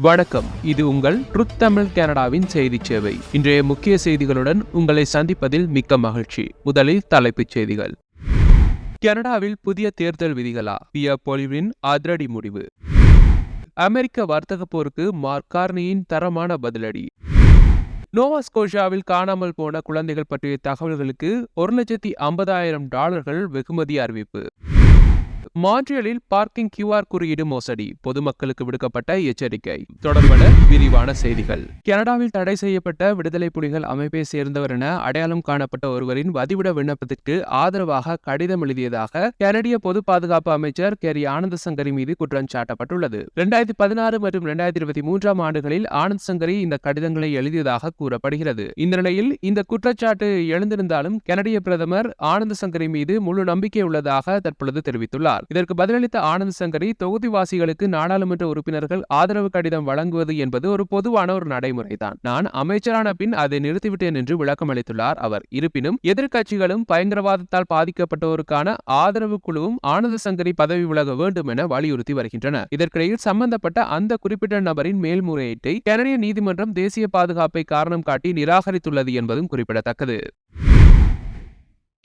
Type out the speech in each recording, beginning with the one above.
வணக்கம். இது உங்கள் ட்ருத் தமிழ் கனடாவின் செய்தி சேவை. இன்றைய முக்கிய செய்திகளுடன் உங்களை சந்திப்பதில் மிக்க மகிழ்ச்சி. முதலில் தலைப்புச் செய்திகள். கனடாவில் புதிய தேர்தல் விதிகளா? பிய பொலிவின் அதிரடி முடிவு. அமெரிக்க வர்த்தக போருக்கு மார்க் கார்னியின் தரமான பதிலடி. நோவா ஸ்கோஷியாவில் காணாமல் போன குழந்தைகள் பற்றிய தகவல்களுக்கு ஒரு லட்சத்தி ஐம்பதாயிரம் டாலர்கள் வெகுமதி அறிவிப்பு. மாட்ரியலில் பார்க்கிங் கியூஆர் குறியீடு மோசடி பொதுமக்களுக்கு விடுக்கப்பட்ட எச்சரிக்கை. தொடர்பான விரிவான செய்திகள். கனடாவில் தடை செய்யப்பட்ட விடுதலை புலிகள் அமைப்பை சேர்ந்தவர் என அடையாளம் காணப்பட்ட ஒருவரின் வதிவிட விண்ணப்பத்திற்கு ஆதரவாக கடிதம் எழுதியதாக கனடிய பொது பாதுகாப்பு அமைச்சர் கேரி ஆனந்த சங்கரி மீது குற்றம் சாட்டப்பட்டுள்ளது. இரண்டாயிரத்தி பதினாறு மற்றும் இரண்டாயிரத்தி இருபத்தி மூன்றாம் ஆண்டுகளில் ஆனந்த் சங்கரி இந்த கடிதங்களை எழுதியதாக கூறப்படுகிறது. இந்த நிலையில் இந்த குற்றச்சாட்டு எழுந்திருந்தாலும் கனடிய பிரதமர் ஆனந்த சங்கரி மீது முழு நம்பிக்கை உள்ளதாக தற்பொழுது தெரிவித்துள்ளார். இதற்கு பதிலளித்த ஆனந்த் சங்கரி தொகுதிவாசிகளுக்கு நாடாளுமன்ற உறுப்பினர்கள் ஆதரவு கடிதம் வழங்குவது என்பது ஒரு பொதுவான ஒரு நடைமுறைதான். நான் அமைச்சரான பின் அதை நிறுத்திவிட்டேன் என்று விளக்கம் அளித்துள்ளார் அவர். இருப்பினும் எதிர்க்கட்சிகளும் பயங்கரவாதத்தால் பாதிக்கப்பட்டோருக்கான ஆதரவு குழுவும் ஆனந்த சங்கரி பதவி விலக வேண்டும் என வலியுறுத்தி வருகின்றன. இதற்கிடையில் சம்பந்தப்பட்ட அந்த குறிப்பிட்ட நபரின் மேல்முறையீட்டை கனடிய நீதிமன்றம் தேசிய பாதுகாப்பை காரணம் காட்டி நிராகரித்துள்ளது என்பதும் குறிப்பிடத்தக்கது.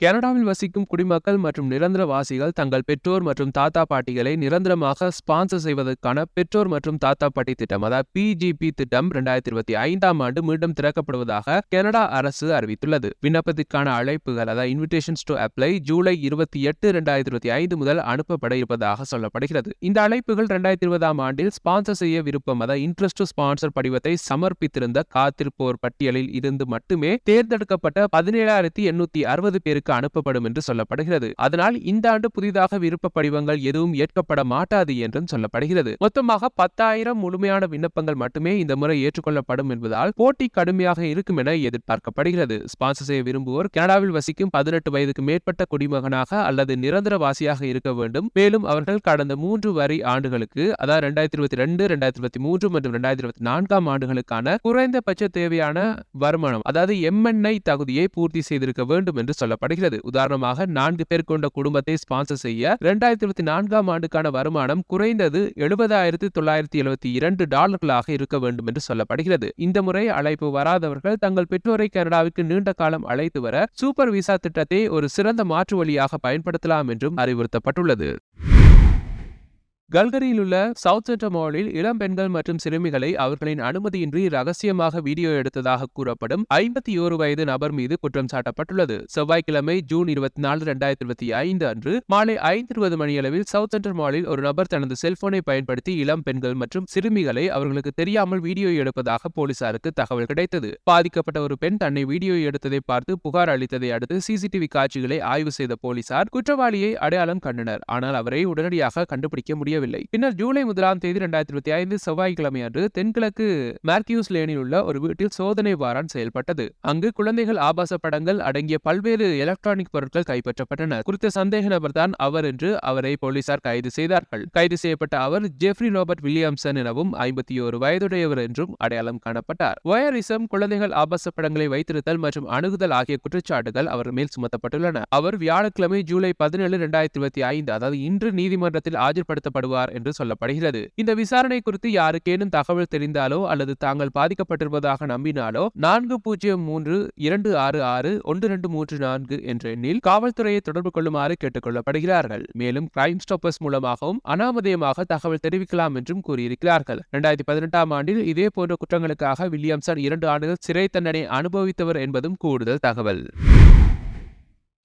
கனடாவில் வசிக்கும் குடிமக்கள் மற்றும் நிரந்தர வாசிகள் தங்கள் பெற்றோர் மற்றும் தாத்தா பாட்டிகளை நிரந்தரமாக ஸ்பான்சர் செய்வதற்கான பெற்றோர் மற்றும் தாத்தா பாட்டி திட்டம் அதாவது பிஜிபி திட்டம் இரண்டாயிரத்தி இருபத்தி ஐந்தாம் ஆண்டு மீண்டும் திறக்கப்படுவதாக கனடா அரசு அறிவித்துள்ளது. விண்ணப்பத்திற்கான அழைப்புகள் அதாவது இன்விடேஷன்ஸ் டு அப்ளை ஜூலை இருபத்தி எட்டு இரண்டாயிரத்தி இருபத்தி ஐந்து முதல் அனுப்பப்பட இருப்பதாக சொல்லப்படுகிறது. இந்த அழைப்புகள் இரண்டாயிரத்தி இருபதாம் ஆண்டில் ஸ்பான்சர் செய்ய விருப்பம் அதாவது இன்ட்ரெஸ்ட் ஸ்பான்சர் படிவத்தை சமர்ப்பித்திருந்த காத்திருப்போர் பட்டியலில் இருந்து மட்டுமே தேர்ந்தெடுக்கப்பட்ட பதினேழாயிரத்தி எண்ணூத்தி அறுபது பேருக்கு அனுப்பப்படும் என்று சொல்லப்படுகிறது. அதனால் இந்த ஆண்டு புதிதாக விருப்ப படிவங்கள் எதுவும் ஏற்கப்பட மாட்டாது என்றும் சொல்லப்படுகிறது. மொத்தமாக பத்தாயிரம் முழுமையான விண்ணப்பங்கள் மட்டுமே இந்த முறை ஏற்றுக்கொள்ளப்படும் என்பதால் போட்டி கடுமையாக இருக்கும் என எதிர்பார்க்கப்படுகிறது. ஸ்பான்சர் செய்ய விரும்புவோர் கனடாவில் வசிக்கும் பதினெட்டு வயதுக்கு மேற்பட்ட குடிமகனாக அல்லது நிரந்தர வாசியாக இருக்க வேண்டும். மேலும் அவர்கள் கடந்த மூன்று வரி ஆண்டுகளுக்கு அதாவது ரெண்டாயிரத்தி இருபத்தி ரெண்டு ரெண்டாயிரத்தி இருபத்தி மூன்று மற்றும் ரெண்டாயிரத்தி இருபத்தி நான்காம் ஆண்டுகளுக்கான குறைந்தபட்ச தேவையான வருமானம் அதாவது எம்என்ஐ தகுதியை பூர்த்தி செய்திருக்க வேண்டும் என்று சொல்லப்படுகிறது. உதாரணமாக நான்கு பேர் கொண்ட குடும்பத்தை ஸ்பான்சர் செய்ய இரண்டாயிரத்தி இருபத்தி நான்காம் ஆண்டுக்கான வருமானம் குறைந்தது எழுபதாயிரத்தி தொள்ளாயிரத்தி எழுபத்தி இரண்டு டாலர்களாக இருக்க வேண்டும் என்று சொல்லப்படுகிறது. இந்த முறை அழைப்பு வராதவர்கள் தங்கள் பெற்றோரை கனடாவுக்கு நீண்ட காலம் அழைத்து வர சூப்பர் விசா திட்டத்தை ஒரு சிறந்த மாற்று வழியாக பயன்படுத்தலாம் என்றும் அறிவுறுத்தப்பட்டுள்ளது. கல்கரியில் உள்ள சவுத் சென்டர் மாலில் இளம் பெண்கள் மற்றும் சிறுமிகளை அவர்களின் அனுமதியின்றி ரகசியமாக வீடியோ எடுத்ததாக கூறப்படும் ஐம்பத்தி ஓரு வயது நபர் மீது குற்றம் சாட்டப்பட்டுள்ளது. செவ்வாய்க்கிழமை ஜூன் இருபத்தி நாலு இரண்டாயிரத்தி இருபத்தி ஐந்து அன்று மாலை ஐந்து இருபது மணியளவில் சவுத் சென்டர் மாலில் ஒரு நபர் தனது செல்போனை பயன்படுத்தி இளம் பெண்கள் மற்றும் சிறுமிகளை அவர்களுக்கு தெரியாமல் வீடியோ எடுப்பதாக போலீசாருக்கு தகவல் கிடைத்தது. பாதிக்கப்பட்ட ஒரு பெண் தன்னை வீடியோ எடுத்ததை பார்த்து புகார் அளித்ததை அடுத்து சிசிடிவி காட்சிகளை ஆய்வு செய்த போலீசார் குற்றவாளியை அடையாளம் கண்டனர். ஆனால் அவரை உடனடியாக கண்டுபிடிக்க முடியவில்லை. முடியவில்லை. பின்னர் ஜூலை முதலாம் தேதி இரண்டாயிரத்தி இருபத்தி ஐந்து செவ்வாய்க்கிழமை அன்று தென்கிழக்கு மேத்யூஸ் லேனில் உள்ள ஒரு வீட்டில் சோதனை வாரான் செயல்பட்டது. அங்கு குழந்தைகள் ஆபாச படங்கள் அடங்கிய பல்வேறு எலக்ட்ரானிக் பொருட்கள் கைப்பற்றப்பட்டன. குறித்த சந்தேக நபர் தான் அவர் என்று அவரை போலீசார் கைது செய்தார்கள். கைது செய்யப்பட்ட அவர் ஜெஃப்ரி ராபர்ட் வில்லியம்சன் எனவும் ஐம்பத்தி ஒரு வயதுடையவர் என்றும் அடையாளம் காணப்பட்டார். வயரிசம் குழந்தைகள் ஆபாச படங்களை வைத்திருத்தல் மற்றும் அணுகுதல் ஆகிய குற்றச்சாட்டுகள் அவர் மேல் சுமத்தப்பட்டுள்ளன. அவர் வியாழக்கிழமை ஜூலை பதினேழு இரண்டாயிரத்தி இருபத்தி ஐந்து அதாவது இன்று நீதிமன்றத்தில் ஆஜர்படுத்தப்படுவார் வருவார் என்று சொல்லப்படுகிறது. இந்த விசாரணை குறித்து யாருக்கேனும் தகவல் தெரிந்தாலோ அல்லது தாங்கள் பாதிக்கப்பட்டிருப்பதாக நம்பினாலோ நான்கு பூஜ்ஜியம் மூன்று இரண்டு ஆறு ஆறு ஒன்று இரண்டு மூன்று நான்கு என்ற எண்ணில் காவல்துறையை தொடர்பு கொள்ளுமாறு கேட்டுக் கொள்ளப்படுகிறார்கள். மேலும் கிரைம் ஸ்டாப்பர்ஸ் மூலமாகவும் அனாமதயமாக தகவல் தெரிவிக்கலாம் என்றும் கூறியிருக்கிறார்கள். இரண்டாயிரத்தி பதினெட்டாம் ஆண்டில் இதே போன்ற குற்றங்களுக்காக வில்லியம்சன் இரண்டு ஆண்டுகள் சிறை தண்டனை அனுபவித்தவர் என்பதும் கூடுதல் தகவல்.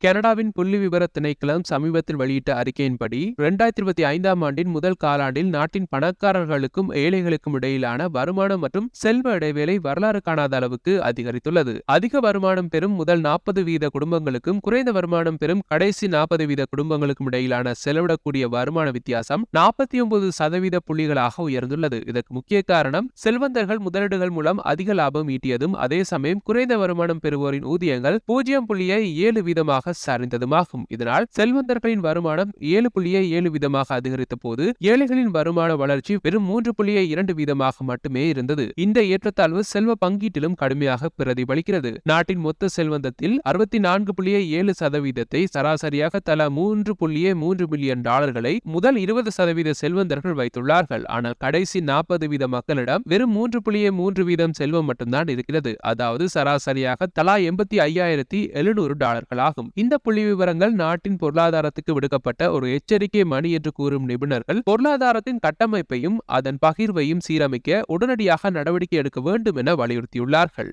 கனடாவின் புள்ளி விவர திணைக்களம் சமீபத்தில் வெளியிட்ட அறிக்கையின்படி இரண்டாயிரத்தி இருபத்தி ஐந்தாம் ஆண்டின் முதல் காலாண்டில் நாட்டின் பணக்காரர்களுக்கும் ஏழைகளுக்கும் இடையிலான வருமானம் மற்றும் செல்வ இடைவேளை வரலாறு காணாத அளவுக்கு அதிகரித்துள்ளது. அதிக வருமானம் பெறும் முதல் நாற்பது வீத குடும்பங்களுக்கும் குறைந்த வருமானம் பெறும் கடைசி நாற்பது வீத குடும்பங்களுக்கும் இடையிலான செலவிடக்கூடிய வருமான வித்தியாசம் நாற்பத்தி ஒன்பது சதவீத புள்ளிகளாக உயர்ந்துள்ளது. இதற்கு முக்கிய காரணம் செல்வந்தர்கள் முதலீடுகள் மூலம் அதிக லாபம் ஈட்டியதும் அதே சமயம் குறைந்த வருமானம் பெறுவோரின் ஊதியங்கள் பூஜ்ஜியம் புள்ளியை ஏழு வீதமாக வீதமாக சரிந்ததுமாகும் இதனால் செல்வந்தர்களின் வருமானம் ஏழு புள்ளியே ஏழு வீதமாக அதிகரித்த போது ஏழைகளின் வருமான வளர்ச்சி வெறும் மூன்று புள்ளியே இரண்டு வீதமாக மட்டுமே இருந்தது. இந்த ஏற்றத்தாழ்வு செல்வ பங்கீட்டிலும் கடுமையாக பிரதிபலிக்கிறது. நாட்டின் மொத்த செல்வந்தத்தில் அறுபத்தி நான்கு புள்ளியே ஏழு சதவீதத்தை சராசரியாக தலா மூன்று புள்ளியே மூன்று பில்லியன் டாலர்களை முதல் இருபது சதவீத செல்வந்தர்கள் வைத்துள்ளார்கள். ஆனால் கடைசி நாற்பது வீத மக்களிடம் வெறும் மூன்று புள்ளியே மூன்று வீதம் செல்வம் மட்டும்தான் இருக்கிறது. அதாவது சராசரியாக தலா எண்பத்தி ஐயாயிரத்தி எழுநூறு டாலர்கள் ஆகும் இந்த புள்ளி விவரங்கள் நாட்டின் பொருளாதாரத்துக்கு விடுக்கப்பட்ட ஒரு எச்சரிக்கை மணி என்று கூறும் நிபுணர்கள் பொருளாதாரத்தின் கட்டமைப்பையும் அதன் பகிர்வையும் சீரமைக்க உடனடியாக நடவடிக்கை எடுக்க வேண்டும் என வலியுறுத்தியுள்ளார்கள்.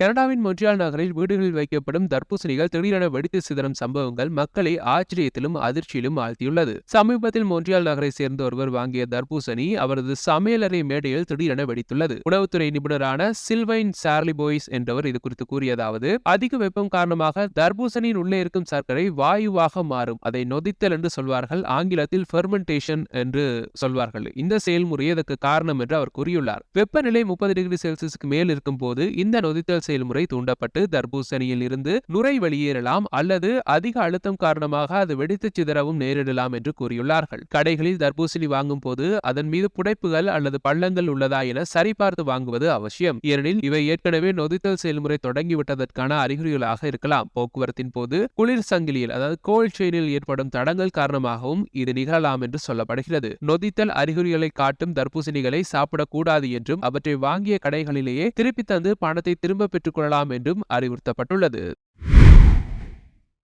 கனடாவின் மொன்றியால் நகரில் வீடுகளில் வைக்கப்படும் தர்பூசணிகள் திடீரென வெடித்து சிதறும் சம்பவங்கள் மக்களை ஆச்சரியத்திலும் அதிர்ச்சியிலும் ஆழ்த்தியுள்ளது. சமீபத்தில் மொன்றியால் நகரை சேர்ந்த ஒருவர் வாங்கிய தர்பூசணி அவரது சமையலறை மேடையில் திடீரென வெடித்துள்ளது. உணவுத்துறை நிபுணரான சில்வைன் சார்லி போய்ஸ் என்றவர் இது குறித்து கூறியதாவது அதிக வெப்பம் காரணமாக தர்பூசணியின் உள்ளே இருக்கும் சர்க்கரை வாயுவாக மாறும். அதை நொதித்தல் என்று சொல்வார்கள். ஆங்கிலத்தில் ஃபெர்மெண்டேஷன் என்று சொல்வார்கள். இந்த செயல்முறை இதற்கு காரணம் என்று அவர் கூறியுள்ளார். வெப்பநிலை முப்பது டிகிரி செல்சியஸுக்கு மேல் இருக்கும் போது இந்த நொதித்தல் செயல்முறை தூண்டப்பட்டு தர்பூசணியில் இருந்து நுரை வெளியேறலாம் அல்லது அதிக அழுத்தம் காரணமாக அது வெடித்து சிதறவும் நேரிடலாம் என்று கூறியுள்ளார்கள். கடைகளில் தர்பூசணி வாங்கும் போது அதன் மீது புடைப்புகள் அல்லது பள்ளங்கள் உள்ளதா என சரிபார்த்து வாங்குவது அவசியம். ஏனெனில் இவை ஏற்கனவே நொதித்தல் செயல்முறை தொடங்கிவிட்டதற்கான அறிகுறிகளாக இருக்கலாம். போக்குவரத்தின் போது குளிர் சங்கிலியில் அதாவது கோல்ட் செயினில் ஏற்படும் தடங்கள் காரணமாகவும் இது நிகழலாம் என்று சொல்லப்படுகிறது. நொதித்தல் அறிகுறிகளை காட்டும் தர்பூசணிகளை சாப்பிடக்கூடாது என்றும் அவற்றை வாங்கிய கடைகளிலேயே திருப்பி தந்து பணத்தை திரும்ப பெற்றுக்கொள்ளலாம் என்றும் அறிவுறுத்தப்பட்டுள்ளது.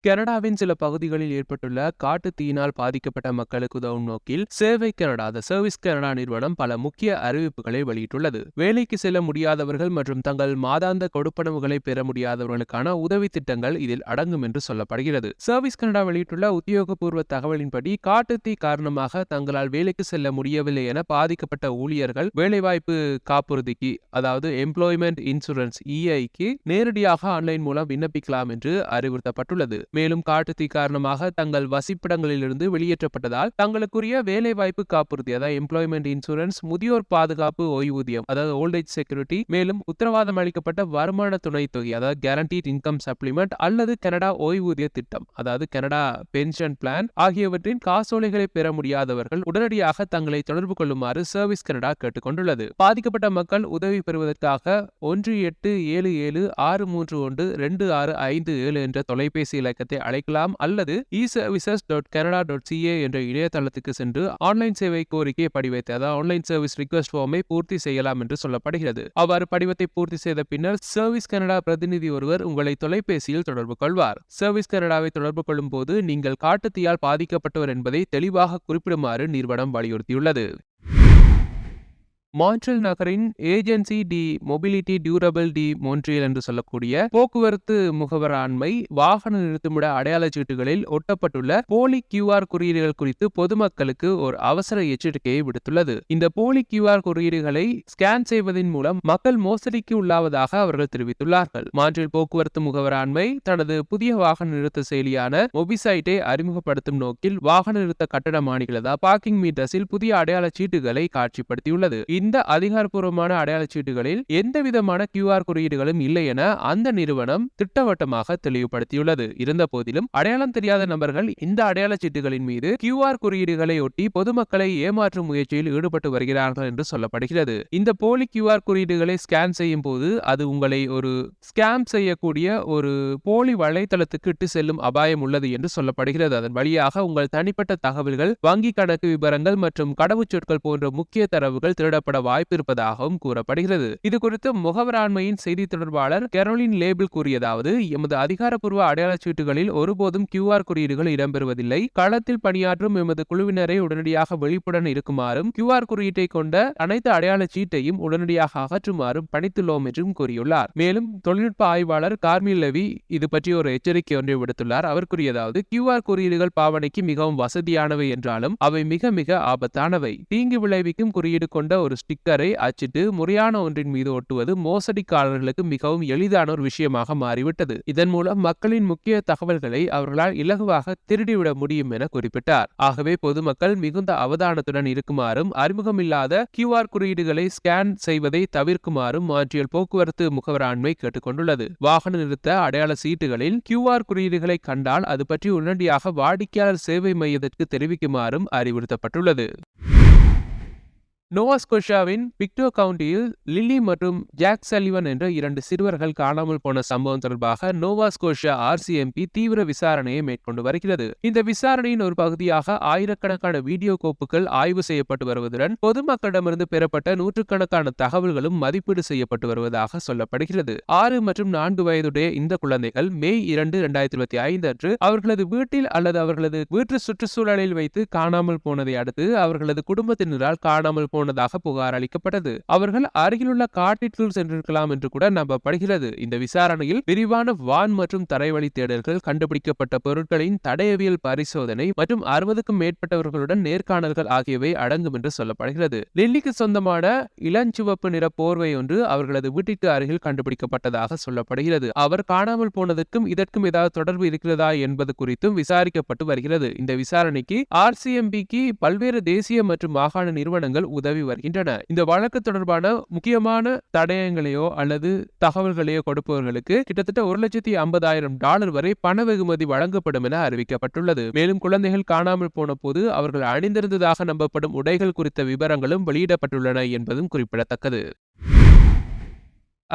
கனடாவின் சில பகுதிகளில் ஏற்பட்டுள்ள காட்டு தீயினால் பாதிக்கப்பட்ட மக்களுக்கு உதவும் நோக்கில் சேவை கனடா த சர்வீஸ் கனடா நிறுவனம் பல முக்கிய அறிவிப்புகளை வெளியிட்டுள்ளது. வேலைக்கு செல்ல முடியாதவர்கள் மற்றும் தங்கள் மாதாந்த கொடுப்பனவுகளை பெற முடியாதவர்களுக்கான உதவி திட்டங்கள் இதில் அடங்கும் என்று சொல்லப்படுகிறது. சர்வீஸ் கனடா வெளியிட்டுள்ள உத்தியோகபூர்வ தகவலின்படி காட்டு தீ காரணமாக தங்களால் வேலைக்கு செல்ல முடியவில்லை என பாதிக்கப்பட்ட ஊழியர்கள் வேலைவாய்ப்பு காப்புறுதிக்கு அதாவது எம்ப்ளாய்மெண்ட் இன்சூரன்ஸ் இஐக்கு நேரடியாக ஆன்லைன் மூலம் விண்ணப்பிக்கலாம் என்று அறிவுறுத்தப்பட்டுள்ளது. மேலும் காட்டுத்தீ காரணமாக தங்கள் வசிப்பிடங்களிலிருந்து வெளியேற்றப்பட்டதால் தங்களுக்குரிய வேலைவாய்ப்பு காப்புறுதி அதாவது எம்ப்ளாய்மெண்ட் இன்சூரன்ஸ் முதியோர் பாதுகாப்பு ஓய்வூதியம் அதாவது ஓல்டேஜ் செக்யூரிட்டி மேலும் உத்தரவாதம் அளிக்கப்பட்ட வருமான துணைத் தொகை அதாவது கேரண்டீட் இன்கம் சப்ளிமெண்ட் அல்லது கனடா ஓய்வூதிய திட்டம் அதாவது கனடா பென்ஷன் பிளான் ஆகியவற்றின் காசோலைகளை பெற முடியாதவர்கள் உடனடியாக தங்களை தொடர்பு கொள்ளுமாறு சர்வீஸ் கனடா கேட்டுக்கொண்டுள்ளது. பாதிக்கப்பட்ட மக்கள் உதவி பெறுவதற்காக ஒன்று எட்டு ஏழு ஏழு ஆறு மூன்று ஒன்று ரெண்டு ஆறு ஐந்து ஏழு என்ற தொலைபேசி இயக்கத்தை அழைக்கலாம் அல்லது e services dot Canada dot CA என்ற இணையதளத்துக்கு சென்று ஆன்லைன் சேவை கோரிக்கை படிவத்தை அதாவது ஆன்லைன் சர்வீஸ் ரிக்வெஸ்ட் ஃபார்மை பூர்த்தி செய்யலாம் என்று சொல்லப்படுகிறது. அவ்வாறு படிவத்தை பூர்த்தி செய்த பின்னர் சர்வீஸ் கனடா பிரதிநிதி ஒருவர் உங்களை தொலைபேசியில் தொடர்பு கொள்வார். சர்வீஸ் கனடாவை தொடர்பு கொள்ளும் போது நீங்கள் காட்டுத்தீயால் பாதிக்கப்பட்டவர் என்பதை தெளிவாக குறிப்பிடுமாறு நிறுவனம் வலியுறுத்தியுள்ளது. மான்ட்ரில் நகரின் ஏஜென்சி டி மொபிலிட்டி டியூரபிள் டி மோன்ட்ரியல் என்று சொல்லக்கூடிய போக்குவரத்து முகவராண்மை வாகன நிறுத்துமிட அடையாள சீட்டுகளில் ஒட்டப்பட்டுள்ள போலி கியூஆர் குறியீடுகள் குறித்து பொதுமக்களுக்கு ஒரு அவசர எச்சரிக்கையை விடுத்துள்ளது. இந்த போலி கியூஆர் குறியீடுகளை ஸ்கேன் செய்வதன் மூலம் மக்கள் மோசடிக்கு உள்ளாவதாக அவர்கள் தெரிவித்துள்ளார்கள். மான்ட்ரில் போக்குவரத்து முகவராண்மை தனது புதிய வாகன நிறுத்த செயலியான மொபிசைட்டை அறிமுகப்படுத்தும் நோக்கில் வாகன நிறுத்த கட்டட மாணிகளதா பார்க்கிங் மீட்டர்ஸில் புதிய அடையாள சீட்டுகளை காட்சிப்படுத்தியுள்ளது. இந்த அதிகாரப்பூர்வமான அடையாளச் சீட்டுகளில் எந்தவிதமான கியூஆர் குறியீடுகளும் இல்லை என அந்த நிறுவனம் திட்டவட்டமாக தெளிவுபடுத்தியுள்ளது. இருந்த போதிலும் அடையாளம் தெரியாத நபர்கள் இந்த அடையாளச் சீட்டுகளின் மீது கியூஆர் குறியீடுகளை ஒட்டி பொதுமக்களை ஏமாற்றும் முயற்சியில் ஈடுபட்டு வருகிறார்கள் என்று சொல்லப்படுகிறது. இந்த போலி கியூஆர் குறியீடுகளை ஸ்கேன் செய்யும் போது அது உங்களை ஒரு ஸ்கேம் செய்யக்கூடிய ஒரு போலி வலைத்தளத்துக்கு இட்டு செல்லும் அபாயம் உள்ளது என்று சொல்லப்படுகிறது. அதன் வழியாக உங்கள் தனிப்பட்ட தகவல்கள் வங்கி கணக்கு விவரங்கள் மற்றும் கடவுச்சொற்கள் போன்ற முக்கிய தரவுகள் திருடப்பட வாய்ப்பு இருப்பதாகவும் கூறப்படுகிறது. இது குறித்து முகவராண்மையின் செய்தி தொடர்பாளர் கெரோலின் லேபிள் கூறியதாவது எமது அதிகாரப்பூர்வ அடையாளச் சீட்டுகளில் ஒருபோதும் கியூஆர் குறியீடுகள் இடம்பெறுவதில்லை. களத்தில் பணியாற்றும் எமது குழுவினரை உடனடியாக விழிப்புடன் இருக்குமாறும் கியூஆர் குறியீட்டை கொண்ட அனைத்து அடையாளச் சீட்டையும் உடனடியாக அகற்றுமாறும் பணித்துள்ளோம் என்றும் கூறியுள்ளார். மேலும் தொழில்நுட்ப ஆய்வாளர் கார்மில் லெவி இது பற்றி ஒரு எச்சரிக்கை ஒன்றை விடுத்துள்ளார். அவர் கூறியதாவது கியூஆர் குறியீடுகள் பாவனைக்கு மிகவும் வசதியானவை என்றாலும் அவை மிக மிக ஆபத்தானவை. தீங்கு விளைவிக்கும் குறியீடு கொண்ட ஒரு ஸ்டிக்கரை அச்சிட்டு முறையான ஒன்றின் மீது ஒட்டுவது மோசடிக்காரர்களுக்கு மிகவும் எளிதான ஒரு விஷயமாக மாறிவிட்டது. இதன் மூலம் மக்களின் முக்கிய தகவல்களை அவர்களால் இலகுவாக திருடிவிட முடியும் என குறிப்பிட்டார். ஆகவே பொதுமக்கள் மிகுந்த அவதானத்துடன் இருக்குமாறும் அறிமுகமில்லாத கியூஆர் குறியீடுகளை ஸ்கேன் செய்வதை தவிர்க்குமாறும் மாற்றியல் போக்குவரத்து முகவராண்மை கேட்டுக்கொண்டுள்ளது. வாகன நிறுத்த அடையாள சீட்டுகளில் கியூஆர் குறியீடுகளை கண்டால் அது பற்றி உடனடியாக வாடிக்கையாளர் சேவை மையத்திற்கு தெரிவிக்குமாறும் அறிவுறுத்தப்பட்டுள்ளது. நோவாஸ்கோஷாவின் பிக்டோ கவுண்டியில் லில்லி மற்றும் ஜாக் சலிவன் என்ற இரண்டு சிறுவர்கள் காணாமல் போன சம்பவம் தொடர்பாக நோவாஸ்கோஷா ஆர்சிஎம்பி தீவிர விசாரணையை மேற்கொண்டு வருகிறது. இந்த விசாரணையின் ஒரு பகுதியாக ஆயிரக்கணக்கான வீடியோ கோப்புகள் ஆய்வு செய்யப்பட்டு வருவதுடன் பொதுமக்களிடமிருந்து பெறப்பட்ட நூற்றுக்கணக்கான தகவல்களும் மதிப்பீடு செய்யப்பட்டு வருவதாக சொல்லப்படுகிறது. ஆறு மற்றும் நான்கு வயதுடைய இந்த குழந்தைகள் மே இரண்டு இரண்டாயிரத்தி இருபத்தி ஐந்து அன்று அவர்களது வீட்டில் அல்லது அவர்களது வீட்டு சுற்றுச்சூழலில் வைத்து காணாமல் போனதை அடுத்து அவர்களது குடும்பத்தினரால் காணாமல் போனதாக புகார் அளிக்கப்பட்டது. அவர்கள் அருகிலுள்ள காட்டிற்குள் சென்றிருக்கலாம் என்று கூட நம்பப்படுகிறது. இந்த விசாரணையில் விரிவான வான் மற்றும் தரைவழி தேடல்கள் கண்டுபிடிக்கப்பட்ட பொருட்களின் தடயவியல் பரிசோதனை மற்றும் அறுபதுக்கும் மேற்பட்டவர்களுடன் நேர்காணல்கள் ஆகியவை அடங்கும் என்று சொல்லப்படுகிறது. டெல்லிக்கு சொந்தமான இளஞ்சிவப்பு நிற போர்வை ஒன்று அவர்களது வீட்டிற்கு அருகில் கண்டுபிடிக்கப்பட்டதாக சொல்லப்படுகிறது. அவர் காணாமல் போனதற்கும் இதற்கும் ஏதாவது தொடர்பு இருக்கிறதா என்பது குறித்தும் விசாரிக்கப்பட்டு வருகிறது. இந்த விசாரணைக்கு ஆர்சிஎம்பிக்கு பல்வேறு தேசிய மற்றும் மாகாண நிறுவனங்கள் உதவி வருகின்றன. இந்த வழக்கு தொடர்பான முக்கியமான தடயங்களையோ அல்லது தகவல்களையோ கொடுப்பவர்களுக்கு கிட்டத்தட்ட ஒரு லட்சத்தி ஐம்பதாயிரம் டாலர் வரை பண வெகுமதி வழங்கப்படும் என அறிவிக்கப்பட்டுள்ளது. மேலும் குழந்தைகள் காணாமல் போன போது அவர்கள் அணிந்திருந்ததாக நம்பப்படும் உடைகள் குறித்த விவரங்களும் வெளியிடப்பட்டுள்ளன என்பதும் குறிப்பிடத்தக்கது.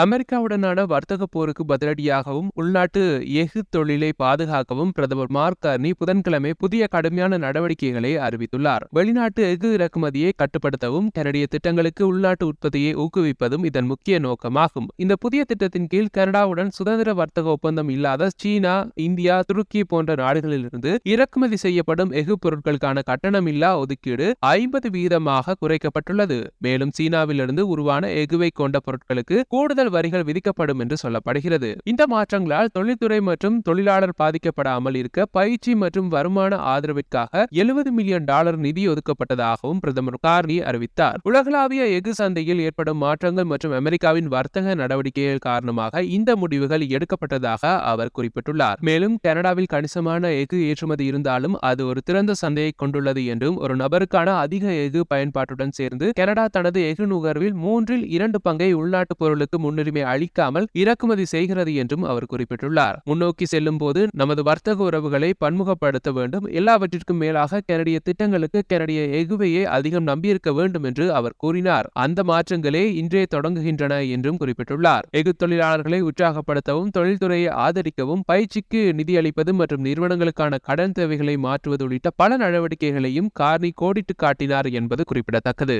அமெரிக்காவுடனான வர்த்தக போருக்கு பதிலடியாகவும் உள்நாட்டு எஃகு தொழிலை பாதுகாக்கவும் பிரதமர் மார்க் கர்னி புதன்கிழமை புதிய கடுமையான நடவடிக்கைகளை அறிவித்துள்ளார். வெளிநாட்டு எஃகு இறக்குமதியை கட்டுப்படுத்தவும் கனடிய திட்டங்களுக்கு உள்நாட்டு உற்பத்தியை ஊக்குவிப்பதும் இதன் முக்கிய நோக்கமாகும். இந்த புதிய திட்டத்தின் கீழ் கனடாவுடன் சுதந்திர வர்த்தக ஒப்பந்தம் இல்லாத சீனா இந்தியா துருக்கி போன்ற நாடுகளிலிருந்து இறக்குமதி செய்யப்படும் எஃகு பொருட்களுக்கான கட்டணமில்லா ஒதுக்கீடு ஐம்பது வீதமாக குறைக்கப்பட்டுள்ளது. மேலும் சீனாவிலிருந்து உருவான எஃகுவை கொண்ட பொருட்களுக்கு கூடுதல் கூடுதல் வரிகள் விதிக்கப்படும் என்று சொல்லப்படுகிறது. இந்த மாற்றங்களால் தொழில்துறை மற்றும் தொழிலாளர் பாதிக்கப்படாமல் இருக்க பயிற்சி மற்றும் வருமான ஆதரவிற்காக எழுபது மில்லியன் டாலர் நிதி ஒதுக்கப்பட்டதாகவும் பிரதமர் கார்னி அறிவித்தார். உலகளாவிய எஃகு சந்தையில் ஏற்படும் மாற்றங்கள் மற்றும் அமெரிக்காவின் வர்த்தக நடவடிக்கைகள் காரணமாக இந்த முடிவுகள் எடுக்கப்பட்டதாக அவர் குறிப்பிட்டுள்ளார். மேலும் கனடாவில் கணிசமான எஃகு ஏற்றுமதி இருந்தாலும் அது ஒரு திறந்த சந்தையை கொண்டுள்ளது என்றும் ஒரு நபருக்கான அதிக எஃகு பயன்பாட்டுடன் சேர்ந்து கனடா தனது எஃகு நுகர்வில் மூன்றில் இரண்டு பங்கை உள்நாட்டு பொருளுக்கு முன் முன்னுரிமை அளிக்காமல் இறக்குமதி செய்கிறது என்றும் அவர் குறிப்பிட்டுள்ளார். முன்னோக்கி செல்லும் போது நமது வர்த்தக உறவுகளை பன்முகப்படுத்த வேண்டும். எல்லாவற்றிற்கும் மேலாக கனடிய திட்டங்களுக்கு கனடிய எகுவையை அதிகம் நம்பியிருக்க வேண்டும் என்று அவர் கூறினார். அந்த மாற்றங்களே இன்றே தொடங்குகின்றன என்றும் குறிப்பிட்டுள்ளார். எஃகு தொழிலாளர்களை உற்சாகப்படுத்தவும் தொழில்துறையை ஆதரிக்கவும் பயிற்சிக்கு நிதியளிப்பது மற்றும் நிறுவனங்களுக்கான கடன் தேவைகளை மாற்றுவது உள்ளிட்ட பல நடவடிக்கைகளையும் கார்னி கோடிட்டு காட்டினார் என்பது குறிப்பிடத்தக்கது.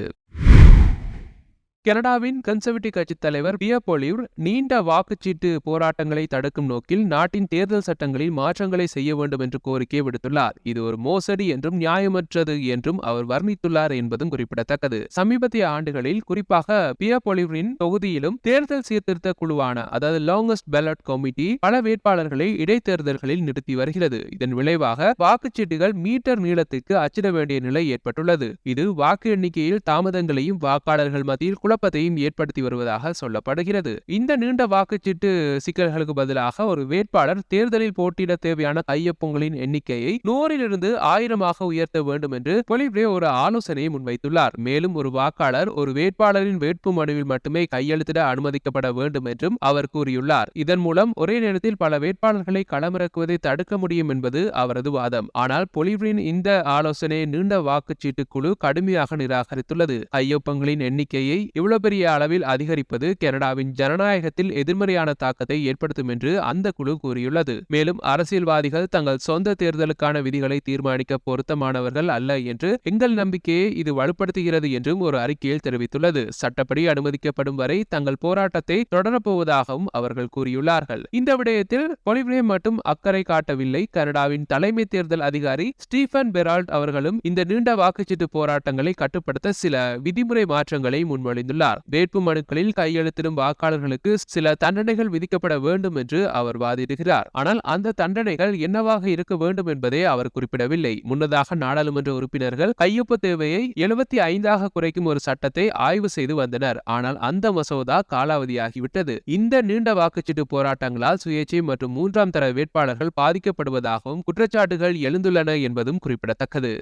கனடாவின் கன்சர்வேட்டிவ் கட்சித் தலைவர் பியர் நீண்ட வாக்குச்சீட்டு போராட்டங்களை தடுக்கும் நோக்கில் நாட்டின் தேர்தல் சட்டங்களில் மாற்றங்களை செய்ய வேண்டும் என்று கோரிக்கை விடுத்துள்ளார். இது ஒரு மோசடி என்றும் நியாயமற்றது என்றும் அவர் வர்ணித்துள்ளார் என்பதும் குறிப்பிடத்தக்கது. சமீபத்திய ஆண்டுகளில் குறிப்பாக பியர் பொலிவரின் தொகுதியிலும் தேர்தல் சீர்திருத்த குழுவான அதாவது லாங்கஸ்ட் பேலட் கமிட்டி பல வேட்பாளர்களை இடைத்தேர்தல்களில் நிறுத்தி வருகிறது. இதன் விளைவாக வாக்குச்சீட்டுகள் மீட்டர் நீளத்திற்கு அச்சிட வேண்டிய நிலை ஏற்பட்டுள்ளது. இது வாக்கு எண்ணிக்கையில் தாமதங்களையும் வாக்காளர்கள் மத்தியில் குழப்பத்தையும் ஏற்படுத்தி வருவதாக சொல்லப்படுகிறது. இந்த நீண்ட வாக்குச்சீட்டு சிக்கல்களுக்கு பதிலாக ஒரு வேட்பாளர் தேர்தலில் போட்டியிட தேவையான கையொப்பங்களின் எண்ணிக்கையை நூறிலிருந்து ஆயிரமாக உயர்த்த வேண்டும் என்று பொலிப்ரே ஒரு ஆலோசனையை முன்வைத்துள்ளார். மேலும் ஒரு வாக்காளர் ஒரு வேட்பாளரின் வேட்பு மனுவில் மட்டுமே கையெழுத்திட அனுமதிக்கப்பட வேண்டும் என்றும் அவர் கூறியுள்ளார். இதன் மூலம் ஒரே நேரத்தில் பல வேட்பாளர்களை களமிறக்குவதை தடுக்க முடியும் என்பது அவரது வாதம். ஆனால் பொலிவரின் இந்த ஆலோசனையை நீண்ட வாக்குச்சீட்டு குழு கடுமையாக நிராகரித்துள்ளது. கையொப்பங்களின் எண்ணிக்கையை இவ்வளவு பெரிய அளவில் அதிகரிப்பது கனடாவின் ஜனநாயகத்தில் எதிர்மறையான தாக்கத்தை ஏற்படுத்தும் என்று அந்த குழு கூறியுள்ளது. மேலும் அரசியல்வாதிகள் தங்கள் சொந்த தேர்தலுக்கான விதிகளை தீர்மானிக்க பொருத்தமானவர்கள் அல்ல என்று எங்கள் நம்பிக்கையை இது வலுப்படுத்துகிறது என்றும் ஒரு அறிக்கையில் தெரிவித்துள்ளது. சட்டப்படி அனுமதிக்கப்படும் வரை தங்கள் போராட்டத்தை தொடரப்போவதாகவும் அவர்கள் கூறியுள்ளார்கள். இந்த விடயத்தில் பொலிவ்ரே மட்டும் அக்கறை காட்டவில்லை. கனடாவின் தலைமை தேர்தல் அதிகாரி ஸ்டீஃபன் பெரால்ட் அவர்களும் இந்த நீண்ட வாக்குச்சீட்டு போராட்டங்களை கட்டுப்படுத்த சில விதிமுறை மாற்றங்களை முன்மொழிந்துள்ளார் தெரிவித்துள்ளார் வேட்பு மனுக்களில் கையெழுத்திடும் வாக்காளர்களுக்கு சில தண்டனைகள் விதிக்கப்பட வேண்டும் என்று அவர் வாதிடுகிறார். ஆனால் அந்த தண்டனைகள் என்னவாக இருக்க வேண்டும் என்பதை அவர் குறிப்பிடவில்லை. முன்னதாக நாடாளுமன்ற உறுப்பினர்கள் கையொப்ப தேவையை எழுபத்தி ஐந்தாக குறைக்கும் ஒரு சட்டத்தை ஆய்வு செய்து வந்தனர். ஆனால் அந்த மசோதா காலாவதியாகிவிட்டது. இந்த நீண்ட வாக்குச்சீட்டு போராட்டங்களால் சுயேட்சை மற்றும் மூன்றாம் தர வேட்பாளர்கள் பாதிக்கப்படுவதாகவும் குற்றச்சாட்டுகள் எழுந்துள்ளன என்பதும் குறிப்பிடத்தக்கது.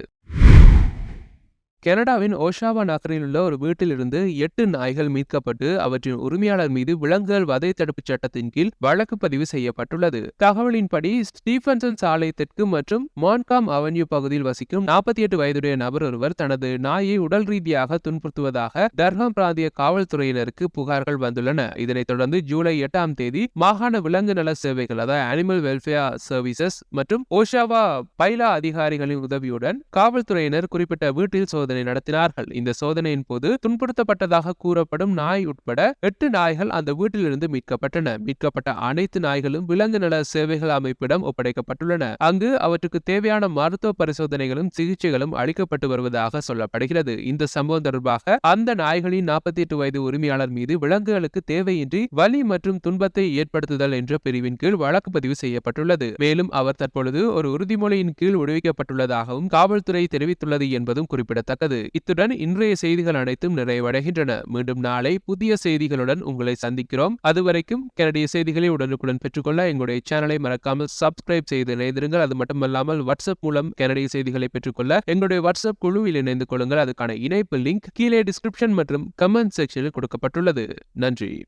கனடாவின் ஓஷாவா நகரில் உள்ள ஒரு வீட்டிலிருந்து எட்டு நாய்கள் மீட்கப்பட்டு அவற்றின் உரிமையாளர் மீது விலங்குகள் வதை தடுப்பு சட்டத்தின் கீழ் வழக்கு பதிவு செய்யப்பட்டுள்ளது. தகவலின்படி ஸ்டீஃபன்சன் சாலை தெற்கு மற்றும் மான்காம் அவென்யூ பகுதியில் வசிக்கும் நாற்பத்தி எட்டு வயதுடைய நபர் ஒருவர் தனது நாயை உடல் ரீதியாக துன்புறுத்துவதாக டர்ஹாம் பிராந்திய காவல்துறையினருக்கு புகார்கள் வந்துள்ளன. இதனைத் தொடர்ந்து ஜூலை எட்டாம் தேதி மாகாண விலங்கு நல சேவைகள் அதாவது அனிமல் வெல்ஃபேர் சர்வீசஸ் மற்றும் ஓஷாவா பைலா அதிகாரிகளின் உதவியுடன் காவல்துறையினர் குறிப்பிட்ட வீட்டில் சோதனை சோதனை நடத்தினார்கள். இந்த சோதனையின் போது துன்புறுத்தப்பட்டதாக கூறப்படும் நாய் உட்பட எட்டு நாய்கள் அந்த வீட்டிலிருந்து மீட்கப்பட்டன. மீட்கப்பட்ட அனைத்து நாய்களும் விலங்கு நல சேவைகள் அமைப்பிடம் ஒப்படைக்கப்பட்டுள்ளன. அங்கு அவற்றுக்கு தேவையான மருத்துவ பரிசோதனைகளும் சிகிச்சைகளும் அளிக்கப்பட்டு வருவதாக சொல்லப்படுகிறது. இந்த சம்பவம் தொடர்பாக அந்த நாய்களின் நாற்பத்தி எட்டு வயது உரிமையாளர் மீது விலங்குகளுக்கு தேவையின்றி வலி மற்றும் துன்பத்தை ஏற்படுத்துதல் என்ற பிரிவின் கீழ் வழக்கு பதிவு செய்யப்பட்டுள்ளது. மேலும் அவர் தற்பொழுது ஒரு உறுதிமொழியின் கீழ் விடுவிக்கப்பட்டுள்ளதாகவும் காவல்துறை தெரிவித்துள்ளது என்பதும் குறிப்பிடத்தக்கது. குறிப்பிடத்தக்கது இத்துடன் இன்றைய செய்திகள் அனைத்தும் நிறைவடைகின்றன. மீண்டும் நாளை புதிய செய்திகளுடன் உங்களை சந்திக்கிறோம். அதுவரைக்கும் கனடிய செய்திகளை உடனுக்குடன் பெற்றுக்கொள்ள எங்களுடைய சேனலை மறக்காமல் சப்ஸ்கிரைப் செய்து இணைந்திருங்கள். அது மட்டுமல்லாமல் வாட்ஸ்அப் மூலம் கனடிய செய்திகளை பெற்றுக்கொள்ள எங்களுடைய வாட்ஸ்அப் குழுவில் இணைந்து கொள்ளுங்கள். அதுக்கான இணைப்பு லிங்க் கீழே டிஸ்கிரிப்ஷன் மற்றும் கமெண்ட் செக்ஷனில் கொடுக்கப்பட்டுள்ளது. நன்றி.